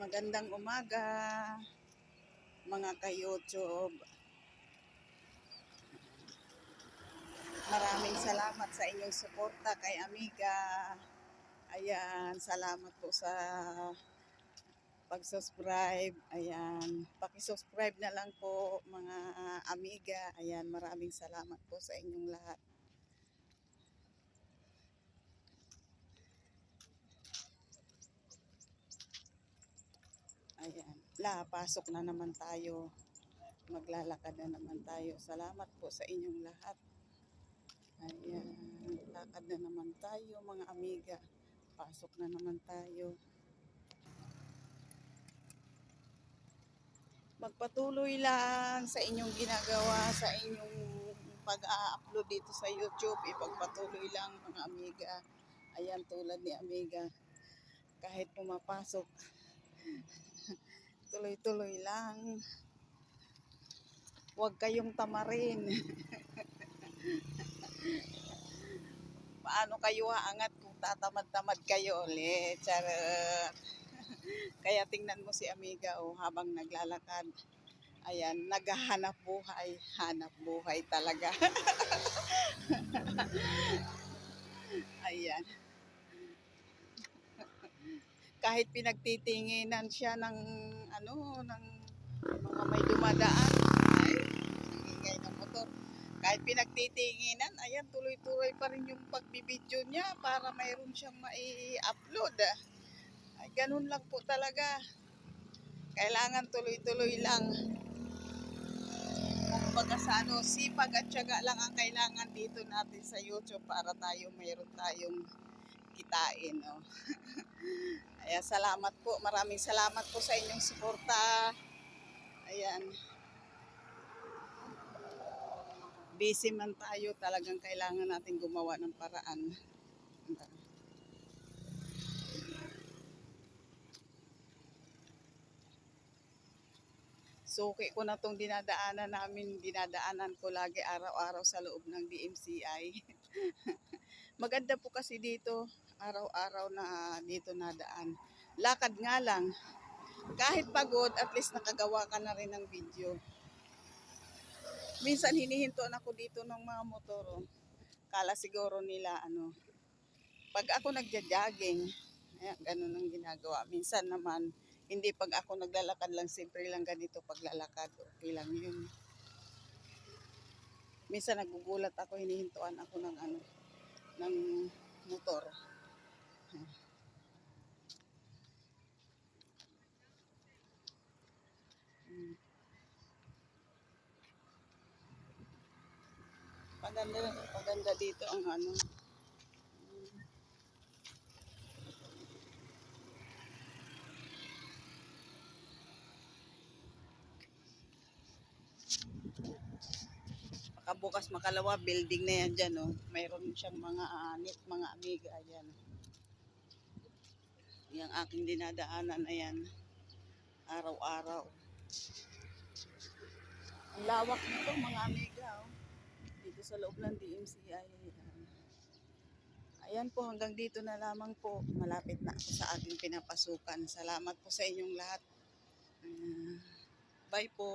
Magandang umaga, mga ka-YouTube. Maraming salamat sa inyong suporta kay Amiga. Ayan, salamat po sa pag-subscribe. Ayan, paki-subscribe na lang po mga Amiga. Ayan, maraming salamat po sa inyong lahat. Ayan, la, pasok na naman tayo. Maglalakad na naman tayo. Salamat po sa inyong lahat. Ayan, lakad na naman tayo mga amiga. Pasok na naman tayo. Magpatuloy lang sa inyong ginagawa, sa inyong pag-a-upload dito sa YouTube. Ipagpatuloy lang mga amiga. Ayan, tulad ni amiga. Kahit pumapasok, tuloy-tuloy lang. Huwag kayong tamarin. Paano kayo haangat kung tatamad-tamad kayo ulit? Charot. Kaya tingnan mo si Amiga oh, habang naglalakad. Ayan, naghahanap buhay. Hanap buhay talaga. Ayan. Kahit pinagtitinginan siya ng ano, ng mga may dumadaan. Ay, ingay ng motor. Kahit pinagtitinginan, ayan, tuloy-tuloy pa rin yung pagbibideo niya para mayroon siyang mai-upload. Ay, ganun lang po talaga. Kailangan tuloy-tuloy lang. Kumbaga sa ano, sipag at syaga lang ang kailangan dito natin sa YouTube para tayo mayroon tayong kitain. No? Ayan, salamat po. Maraming salamat po sa inyong suporta. Ayan. Busy man tayo, talagang kailangan natin gumawa ng paraan. Suki ko na tong dinadaanan namin, dinadaanan ko lagi araw-araw sa loob ng DMCI. Maganda po kasi dito, araw-araw na dito nadaan. Lakad nga lang. Kahit pagod, at least nakagawa ka na rin ng video. Minsan hinihintuan ako dito ng mga motor. oh. Kala siguro nila ano. Pag ako nagja-jogging, ayan, ganun ang ginagawa. Minsan naman, hindi pag ako naglalakad lang, simple lang ganito paglalakad. Okay lang yun. Minsan nagugulat ako, hinihintuan ako ng ano, ng motor. Paganda, paganda dito ang ano. Pagkabukas makalawa, building na yan dyan, oh. Mayroon siyang mga anit, mga amiga, ayan. Yung aking dinadaanan, ayan. Araw-araw. Ang lawak nito, mga amiga, oh. Dito sa loob ng DMCI, ayan. Ayan po, hanggang dito na lamang po. Malapit na ako sa ating pinapasukan. Salamat po sa inyong lahat. Ah, bye po.